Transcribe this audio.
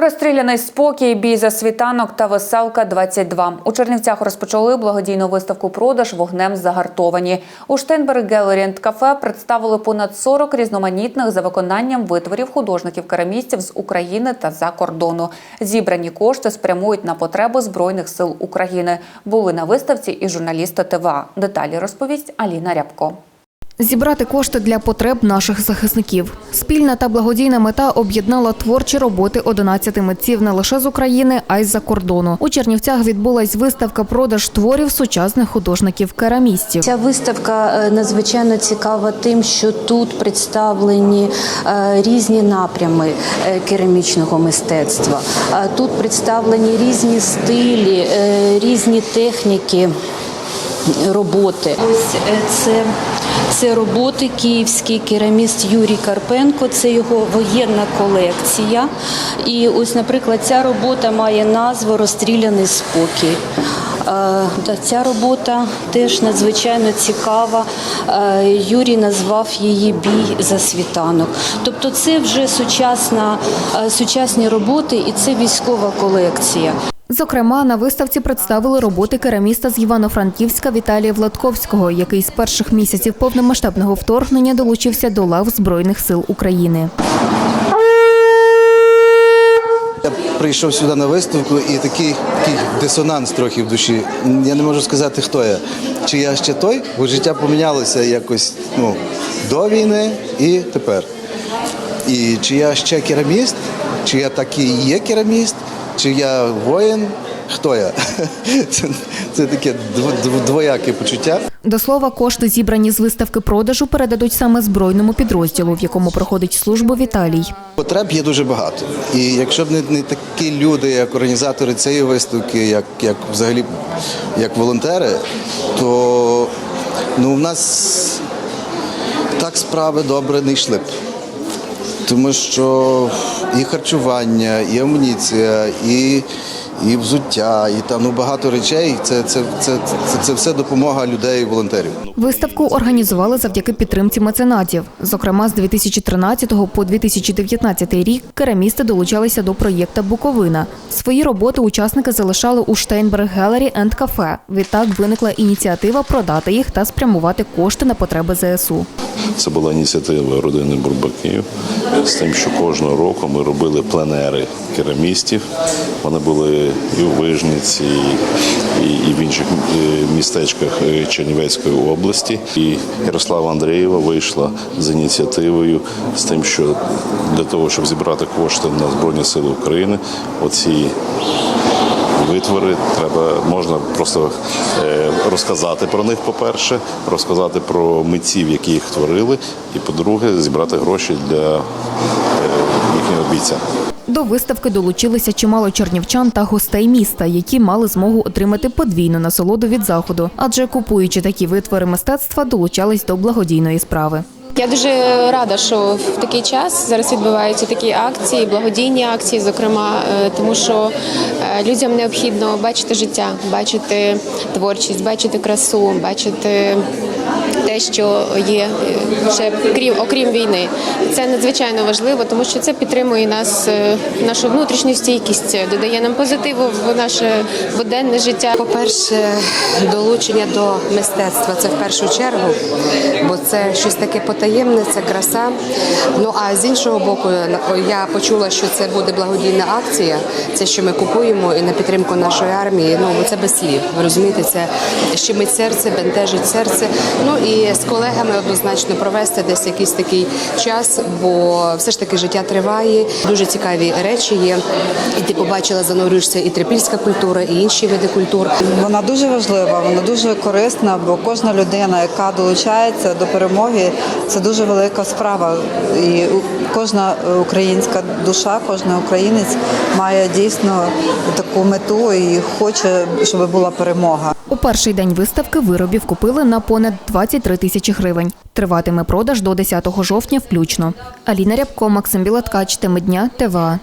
Розстріляний спокій, бій за світанок та веселка 22 У Чернівцях розпочали благодійну виставку продаж вогнем загартовані. У Штейнберг Гелерінд кафе представили понад 40 різноманітних за виконанням витворів художників-керамістів з України та за кордону. Зібрані кошти спрямують на потреби збройних сил України. Були на виставці і журналісти ТВА. Деталі розповість Аліна Рябко. Зібрати кошти для потреб наших захисників. Спільна та благодійна мета об'єднала творчі роботи 11 митців не лише з України, а й з-за кордону. У Чернівцях відбулась виставка продаж творів сучасних художників-керамістів. Ця виставка е, надзвичайно цікава тим, що тут представлені е, різні напрями е, керамічного мистецтва. Тут представлені різні стилі, різні техніки роботи. Ось е, це, це роботи київський кераміст Юрій Карпенко. Це його воєнна колекція. І ось, наприклад, ця робота має назву Розстріляний спокій. Е, Ця робота теж надзвичайно цікава. Е, Юрій назвав її Бій за світанок. Тобто, це вже сучасна, сучасні роботи і це військова колекція. Зокрема, на виставці представили роботи кераміста з Івано-Франківська Віталія Владковського, який з перших місяців повномасштабного вторгнення долучився до лав Збройних сил України. Я прийшов сюди на виставку і такий, такий дисонанс трохи в душі. Я не можу сказати, хто я. Чи я ще той, бо життя помінялося якось ну, до війни і тепер. І чи я ще кераміст, чи я таки є кераміст, чи я воїн, хто я? Це, це таке дво- дво- двояке почуття. До слова, кошти, зібрані з виставки продажу, передадуть саме збройному підрозділу, в якому проходить службу Віталій. Потреб є дуже багато. І якщо б не, не такі люди, як організатори цієї виставки, як, як взагалі як волонтери, то ну, в нас так справи добре не йшли б. Тому що і харчування, і амуніція, і, і взуття, і там ну, багато речей. Це, це, це, це, це все допомога людей, волонтерів. Виставку організували завдяки підтримці меценатів. Зокрема, з 2013 по 2019 рік керамісти долучалися до проєкта Буковина. Свої роботи учасники залишали у Штейнберг Гелері енд Кафе. Відтак виникла ініціатива продати їх та спрямувати кошти на потреби ЗСУ. Це була ініціатива родини Бурбаків з тим, що кожного року ми робили пленери керамістів. Вони були і у Вижниці, і, в інших е, містечках е, Чернівецької області. І Ярослава Андрієва вийшла з ініціативою з тим, що для того, щоб зібрати кошти на Збройні Сили України, оці витвори треба можна просто е, розказати про них, по-перше, розказати про митців, які їх творили, і по-друге, зібрати гроші для е, їхнього бійця. До виставки долучилися чимало чернівчан та гостей міста, які мали змогу отримати подвійну насолоду від заходу, адже купуючи такі витвори мистецтва, долучались до благодійної справи. Я дуже рада, що в такий час зараз відбуваються такі акції, благодійні акції, зокрема, е, тому що е, людям необхідно бачити життя, бачити творчість, бачити красу, бачити те, що є е, ще крім окрім війни. Це надзвичайно важливо, тому що це підтримує нас, нашу внутрішню стійкість, додає нам позитиву в наше буденне життя. По-перше, долучення до мистецтва це в першу чергу, це щось таке потаємне, це краса. Ну а з іншого боку, я почула, що це буде благодійна акція. Це що ми купуємо і на підтримку нашої армії. Ну це без слів. Розумієте, це щемить серце, бентежить серце. Ну і з колегами однозначно провести десь якийсь такий час, бо все ж таки життя триває. Дуже цікаві речі є. І ти побачила, занурюєшся і трипільська культура, і інші види культур. Вона дуже важлива, вона дуже корисна, бо кожна людина, яка долучається до перемоги, це дуже велика справа. І кожна українська душа, кожен українець має дійсно таку мету і хоче, щоб була перемога. У перший день виставки виробів купили на понад 23 тисячі гривень. Триватиме продаж до 10 жовтня включно. Аліна Рябко, Максим Білаткач, теми дня, ТВА.